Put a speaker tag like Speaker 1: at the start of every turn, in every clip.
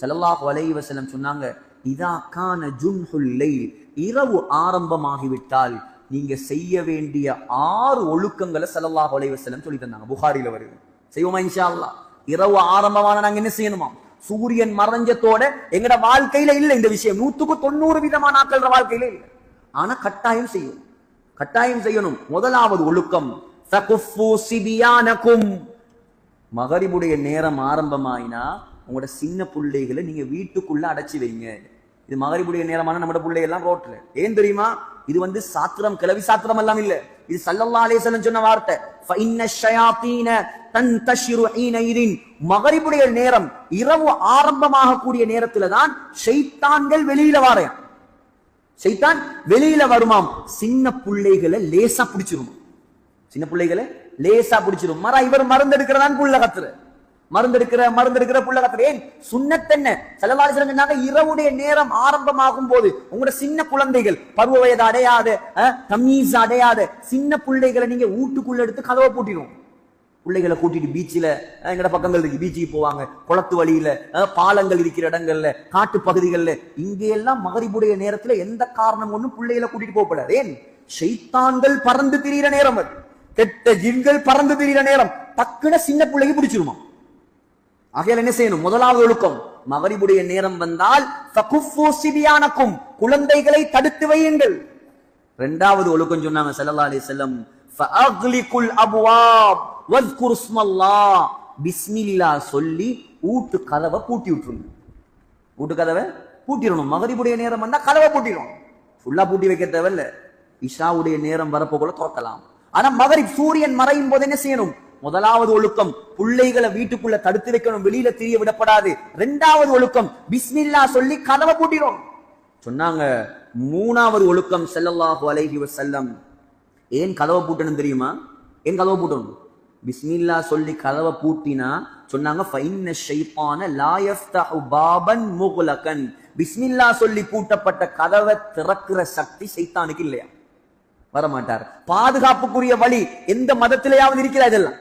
Speaker 1: சல்லாஹ் அலைஹி சொன்னாங்க இதா கான இரவு ஆரம்பமாகிவிட்டால் நீங்க செய்ய வேண்டிய ஆறு ஒழுக்கங்களை சல்லாஹ் அலைஹி சொல்லி தந்தாங்க புகாரில வருது. செய்வோமா இன்ஷா அல்லாஹ் இரவு ஆரம்பமான நாங்க என்ன செய்யணுமா? சூரியன் மறைஞ்சத்தோட எங்கட வாழ்க்கையில இல்ல இந்த விஷயம். நூத்துக்கு தொண்ணூறு விதமான ஆட்கள் வாழ்க்கையில இல்ல. ஆனா கட்டாயம் செய்யும் கட்டாயம் செய்யணும். முதலாவது ஒழுக்கம் ஃபகுஃபு சிபியானக்கும் மகரிபுடைய நேரம் ஆரம்பமாயினா உங்களோட சின்ன பிள்ளைகளை நீங்க வீட்டுக்குள்ள அடைச்சி வைங்க. இது மகரிபுடைய நேரமான நம்ம பிள்ளைகள்லாம் ரோட்ல. ஏன் தெரியுமா? இது வந்து சாத்திரம் கிளவி சாத்திரம் எல்லாம் இல்ல. இது சல்லல்லா அலைஹிஸ்ஸலாம் சொன்ன வார்த்தை. மகரிபுடைய நேரம் இரவு ஆரம்பமாகக்கூடிய நேரத்துல தான் ஷைத்தான்கள் வெளியில வாரையாம் ஷைத்தான் வெளியில வருமாம். சின்ன பிள்ளைகளை லேசா பிடிச்சிருமா சின்ன பிள்ளைகளை லேசா பிடிச்சிரும் மரம் இவர் மருந்து எடுக்கிறதான் புள்ள கத்துற மருந்தெடுக்கிற மருந்தெடுக்கிற புள்ள கத்துற ஏன்? சுண்ணத்தென்ன செலவாளி சொன்னாங்க இரவுடைய நேரம் ஆரம்பமாகும் போது உங்களோட சின்ன குழந்தைகள் பருவ வயது அடையாத அஹ், தமீஸ் அடையாத சின்ன பிள்ளைகளை நீங்க வீட்டுக்குள்ள எடுத்து கதவை பூட்டிடும் பிள்ளைகளை கூட்டிட்டு பீச்சில் எங்கட பக்கங்கள் இருக்கு பீச்சுக்கு போவாங்க. குளத்து வழியில பாலங்கள் இருக்கிற இடங்கள்ல காட்டு பகுதிகளில். இங்கெல்லாம் மகரிபுடைய நேரத்துல எந்த காரணம் ஒன்றும் பிள்ளைகளை கூட்டிட்டு போகப்படாது ஏன்? ஷைத்தான்கள் பறந்து திரியிற நேரம் அது. கெட்ட ஜின்கள் பறந்து திரியிற நேரம். டக்குன சின்ன பிள்ளைக்கு பிடிச்சிருமா? ஆகையால் என்ன செய்யணும்? முதலாவது ஒழுக்கம். மகரிபுடைய நேரம் வந்தால் சிபியானக்கும் குழந்தைகளை தடுத்து வையுங்கள். இரண்டாவது ஒழுக்கம் சொன்னாங்க சல்லா அலி செல்லம் ஃபஅக்லிகுல் அப்வாப் வذ்குர் இஸ்மல்லாஹ் சொல்லி ஊட்டு கதவை பூட்டி விட்டுருங்க. ஊட்டு கதவை பூட்டிடணும். மகரிபுடைய நேரம் வந்தா கதவை பூட்டிடும் ஃபுல்லா பூட்டி வைக்க தேவையில்ல. இஷாவுடைய நேரம் வரப்போக்குள்ள திறக்கலாம் ஆனா மகரிப் சூரியன் மறையும் போது என்ன செய்யணும்? முதலாவது ஒழுக்கம் பிள்ளைகளை வீட்டுக்குள்ள தடுத்து வைக்கணும் வெளியில திரிய விடப்படாது. ரெண்டாவது ஒழுக்கம் பிஸ்மில்லா சொல்லி கதவை பூட்டிடும் சொன்னாங்க மூணாவது ஒழுக்கம் செல்லல்லாஹு அலைஹி வசல்லம் ஏன் கதவை பூட்டணும் தெரியுமா? ஏன் கதவை பூட்டணும்? பிஸ்மில்லா சொல்லி கதவை பூட்டினா சொன்னாங்க ஃபைன்ன ஷைப்பான லா பாபன் முக்லகன் பிஸ்மில்லா சொல்லி பூட்டப்பட்ட கதவை திறக்கிற சக்தி சைத்தானுக்கு இல்லையா? வரமாட்டார். பாதுகாப்புக்குரிய வழி எந்த மதத்திலேயாவது இருக்கிறா இதெல்லாம்?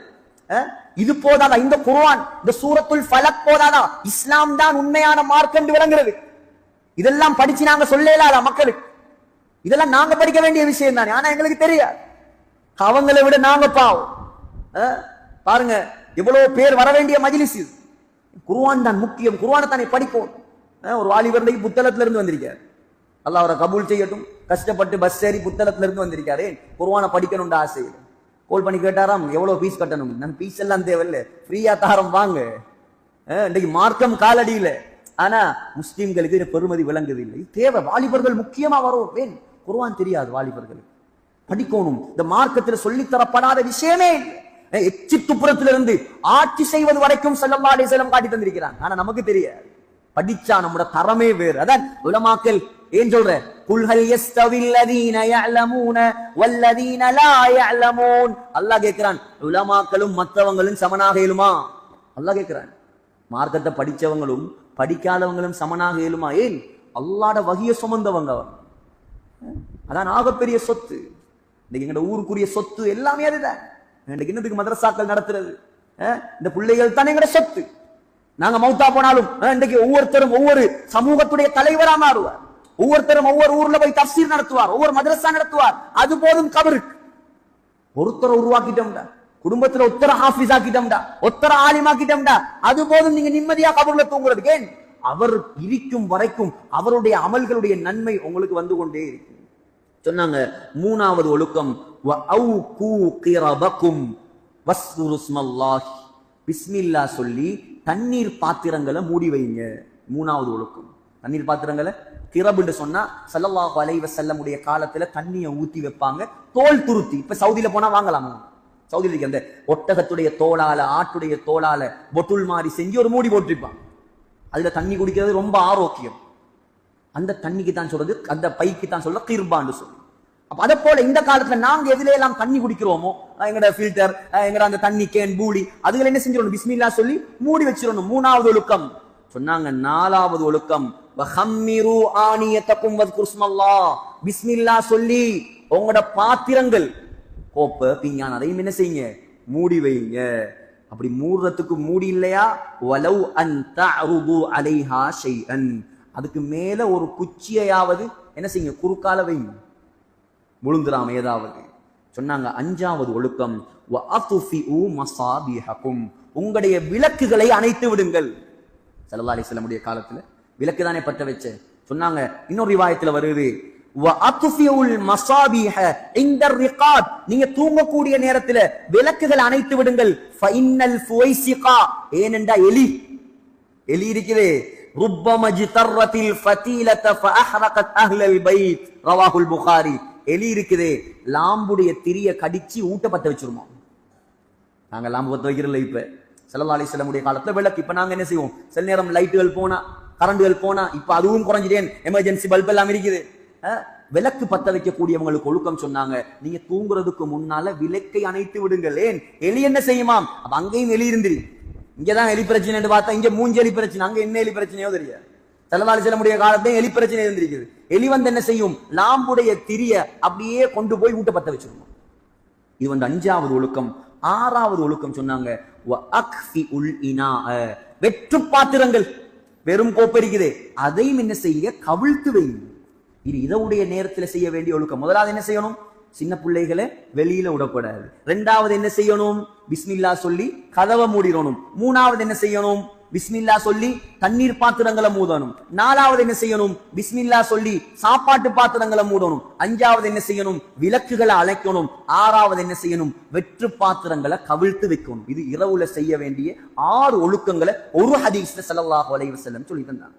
Speaker 1: இது போதாதா இந்த குர்வான் இந்த சூரத்துல் ஃபலக் போதாதா இஸ்லாம் தான் உண்மையான மார்க் என்று விளங்குறது இதெல்லாம் படிச்சு நாங்க சொல்லலாதா மக்களுக்கு இதெல்லாம் நாங்க படிக்க வேண்டிய விஷயம் தானே ஆனா எங்களுக்கு தெரியாது அவங்களை விட நாங்க பாவம் பாருங்க எவ்வளவு பேர் வர வேண்டிய மஜிலிஸ் இது தான் முக்கியம் குருவானை தானே படிப்போம் ஒரு வாலிபர் புத்தளத்துல புத்தகத்துல இருந்து வந்திருக்காரு அல்லாஹ் அவரை கபூல் செய்யட்டும் கஷ்டப்பட்டு பஸ் ஏறி புத்தகத்துல இருந்து வந்திருக்காரு குருவானை படிக்கணும்னு ஆசை கோல் பண்ணி கேட்டாராம் எவ்வளவு பீஸ் கட்டணும்? நான் பீஸ் எல்லாம் தேவையில்ல. ஃப்ரீயா தாரம் வாங்க. இன்றைக்கு மார்க்கம் காலடியில. ஆனா முஸ்லீம்களுக்கு இது பெருமதி விளங்குது இல்லை தேவை. வாலிபர்கள் முக்கியமா வரும் ஏன்? குருவான் தெரியாது வாலிபர்களுக்கு படிக்கணும். இந்த மார்க்கத்தில் சொல்லித்தரப்படாத விஷயமே இல்லை. எச்சி துப்புரத்திலிருந்து ஆட்சி செய்வது வரைக்கும் செல்லம் அலைஹி செல்லம் காட்டி தந்திருக்கிறாங்க. ஆனா நமக்கு தெரியாது. படிச்சா நம்மளோட தரமே வேறு. அதான் உலமாக்கல் ஏன் சொல்ற? குல்ஹல் யஸ்தவில் லதீன யஅலமூன வல்லதீன லா யஅலமூன். அல்லாஹ் கேக்குறான் உலமாக்களும் மத்தவங்களும் சமனாக இயலுமா அல்லாஹ் கேக்குறான் மார்க்கத்தை படிச்சவங்களும் படிக்காதவங்களும் சமனாக இயலுமா ஏன்? அல்லாட வகிய சுமந்தவங்க அதான் ஆகப்பெரிய சொத்து. இன்னைக்கு எங்கட ஊருக்குரிய சொத்து எல்லாமே அதுதான். இன்னைக்கு என்னத்துக்கு மதரசாக்கள் நடத்துறது. இந்த பிள்ளைகள் தானே எங்கட சொத்து. நாங்க மௌத்தா போனாலும் இன்னைக்கு ஒவ்வொருத்தரும் ஒவ்வொரு சமூகத்துடைய தலைவரா மாறுவார். ஒவ்வொருத்தரும் ஒவ்வொரு ஊர்ல போய் தப்சீர் நடத்துவார் ஒவ்வொரு மதரசா நடத்துவார். அது போதும் கபருக்கு ஒருத்தரை உருவாக்கிட்டோம்டா. குடும்பத்துல ஒத்தர ஹாஃபிஸ் ஆக்கிட்டோம்டா. ஒத்தர ஆலிமாக்கிட்டோம்டா அது போதும் நீங்க நிம்மதியா கபர்ல தூங்குறதுக்கு. ஏன்? அவர் இருக்கும் வரைக்கும் அவருடைய அமல்களுடைய நன்மை உங்களுக்கு வந்து கொண்டே இருக்கு சொன்னாங்க மூணாவது ஒழுக்கம் வஅவ்கு கிரபக்கும் வஸ்குரு பிஸ்மில்லா சொல்லி தண்ணீர் பாத்திரங்களை மூடி வைங்க. மூணாவது ஒழுக்கம். தண்ணீர் பாத்திரங்களை கிரபுன்னு சொன்னா சல்லல்லாஹு அலைவ செல்லமுடைய காலத்துல தண்ணியை ஊத்தி வைப்பாங்க. தோல் துருத்தி. இப்ப சவுதியில போனா வாங்கலாமா? சவுதியில அந்த ஒட்டகத்துடைய தோளால ஆட்டுடைய தோளால பொட்டுள் மாதிரி செஞ்சு ஒரு மூடி போட்டிருப்பான் அதுல தண்ணி குடிக்கிறது ரொம்ப ஆரோக்கியம். அந்த தண்ணிக்கு தான் சொல்றது அந்த பைக்கு தான் சொல்ற கிர்பான்னு சொல்லி. அப்ப அதை போல இந்த காலத்துல நாங்க எதுல எல்லாம் தண்ணி குடிக்கிறோமோ எங்கட ஃபில்டர் எங்கட அந்த தண்ணி கேன் பூடி அதுல என்ன செஞ்சிடணும்? பிஸ்மில்லா சொல்லி மூடி வச்சிடணும். மூணாவது ஒழுக்கம். சொன்னாங்க நாலாவது ஒழுக்கம். வஹம்மிரு ஆனியத்தக்கும் வத்குர்ஸ்மல்லாஹ் பிஸ்மில்லா சொல்லி உங்களோட பாத்திரங்கள். கோப்பை பிஞ்ஞான் அதையும் என்ன செய்யுங்க? மூடி வைங்க அப்படி மூடுறதுக்கு மூடி இல்லையா? வலவ் அன் தஅருது அலைஹா ஷைஅன். அதுக்கு மேல ஒரு குச்சியையாவது என்ன செய்யுங்க? குறுக்கால வைங்க விழுந்துராம ஏதாவது. சொன்னாங்க அஞ்சாவது ஒழுக்கம். உங்களுடைய விளக்குகளை அணைத்து விடுங்கள். ஸல்லல்லாஹு அலைஹி வஸல்லமுடைய காலத்துல. விளக்கு தானே பற்ற வச்ச? சொன்னாங்க இன்னொரு விவாயத்துல வருது நீங்க தூங்கக்கூடிய நேரத்துல விளக்குகள் அணைத்து விடுங்கள். ஏனென்றா எலி. எலி இருக்குது. புகாரி. எலி இருக்குதே. லாம்புடைய திரிய கடிச்சு ஊட்ட பத்த வச்சிருமா? நாங்க லாம்பு பத்த வைக்கிறோம்ல இப்ப. ஸல்லல்லாஹு அலைஹி காலத்துல விளக்கு. இப்ப நாங்க என்ன செய்வோம்? சில நேரம் லைட்டுகள் போனா கரண்டுகள் போனா இப்ப அதுவும் குறைஞ்சிட்டேன் எமர்ஜென்சி பல்ப் எல்லாம் இருக்குது. அஹ், விளக்கு பத்த வைக்கக்கூடியவங்களுக்கு ஒழுக்கம் சொன்னாங்க. நீங்க தூங்குறதுக்கு முன்னால விளக்கை அணைத்து விடுங்கள். ஏன்? எலி என்ன செய்யுமாம்? அப்ப அங்கேயும் எலி இருந்திரி இங்கதான் எலி பிரச்சனை பார்த்தா இங்க மூஞ்சி எலி பிரச்சனை அங்க என்ன எலி பிரச்சனையோ தெரியாது செலவாளி செல்லமுடைய காலத்தையும் எலி பிரச்சனை இருந்திருக்குது. எலி வந்து என்ன செய்யும்? லாம்புடைய திரிய அப்படியே கொண்டு போய் ஊட்ட பத்த வச்சிருக்கும் இது வந்து அஞ்சாவது ஒழுக்கம். ஆறாவது ஒழுக்கம் சொன்னாங்க. வெற்று பாத்திரங்கள். வெறும் கோப்பை இருக்குதே அதையும் என்ன செய்ய? கவிழ்த்து வைங்க இது இதவுடைய நேரத்தில் செய்ய வேண்டிய ஒழுக்கம். முதலாவது என்ன செய்யணும்? சின்ன பிள்ளைகளை வெளியில விடக்கூடாது. ரெண்டாவது என்ன செய்யணும்? பிஸ்மில்லா சொல்லி கதவை மூடிடணும். மூணாவது என்ன செய்யணும்? பிஸ்மில்லா சொல்லி தண்ணீர் பாத்திரங்களை மூடணும் நாலாவது என்ன செய்யணும்? பிஸ்மில்லா சொல்லி சாப்பாட்டு பாத்திரங்களை மூடணும் அஞ்சாவது என்ன செய்யணும்? விளக்குகளை அழைக்கணும் ஆறாவது என்ன செய்யணும்? வெற்று பாத்திரங்களை கவிழ்த்து வைக்கணும். இது இரவுல செய்ய வேண்டிய ஆறு ஒழுக்கங்களை ஒரு ஹதீஸ்ல செலவாக அலைஹி வஸல்லம் சொல்லி தந்தாங்க.